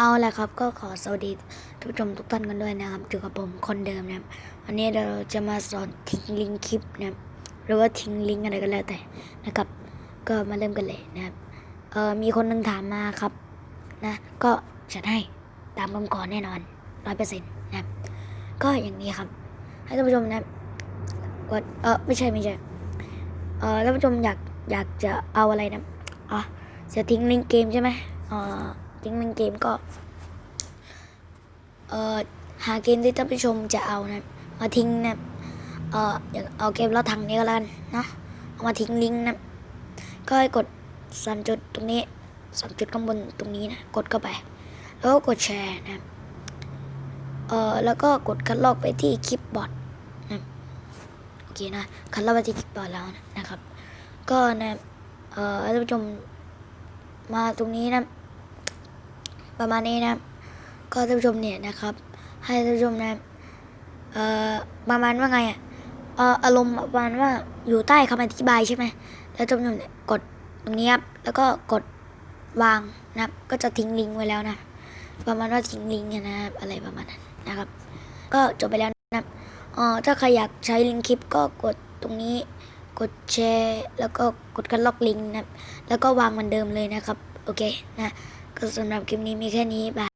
เอาแหละครับก็ขอสวัสดีท่านผู้ชมทุกท่านกันด้วยนะครับอยู่กับผมคนเดิมนะครับวันนี้เราจะมาสอนทิ้งลิงก์คลิปนะครับหรือว่าทิ้งลิงก์อะไรก็แล้วแต่นะครับ ก็มาเริ่มกันเลยนะครับเออมีคนหนึงถามมาครับนะก็จัดให้ตามคำขอแน่นอนร้อยเปอร์เซ็นต์นะครับก็อย่างนี้ครับ ให้ท่านผู้ชมนะครับกดเออไม่ใช่ไม่ใช่เออท่านผู้ชมอยากอยากจะเอาอะไรนะอ๋อจะทิ้งลิงก์เกมใช่ไหมเออ ทิ้งลิงก์เกมก็ เอ่อหาเกมที่ท่านผู้ชมจะเอานะ มาทิ้งนะ เอ่ออย่างเอาเกมรถถังนี้ก็แล้วกันนะเอามาทิ้งลิงก์นะ ก็ให้กดสามจุดตรงนี้สามจุดข้างบนตรงนี้นะ กดเข้าไป แล้วก็กดแชร์นะ เอ่อแล้วก็กดคัดลอกไปที่คลิปบอร์ดนะโอเคนะคัดลอกไปที่คลิปบอร์ดแล้วนะนะครับ ก็นะ เอ่อท่านผู้ชมมาตรงนี้นะ ประมาณนี้นะก็ท่านผู้ชมเนี่ยนะครับ ให้ท่านผู้ชมนะเอ่อประมาณว่าไงอะเอ่ออารมณ์ประมาณว่าอยู่ใต้คำอธิบายใช่ไหมแล้วท่านผู้ชมเนี่ยกดตรงนี้ครับแล้วก็กดวางนะครับ ก็จะทิ้งลิงก์ไว้แล้วนะ ประมาณว่าทิ้งลิงก์นะครับอะไรประมาณนั้นนะครับ ก็จบไปแล้วนะครับอ่อถ้าใครอยากใช้ลิงก์คลิปก็กดตรงนี้กดแชร์ แล้วก็กดคัดล็อกลิงก์นะแล้วก็วางเหมือนเดิมเลยนะครับ โอเคนะ ก็สำหรับคลิปนี้มีแค่นี้บาย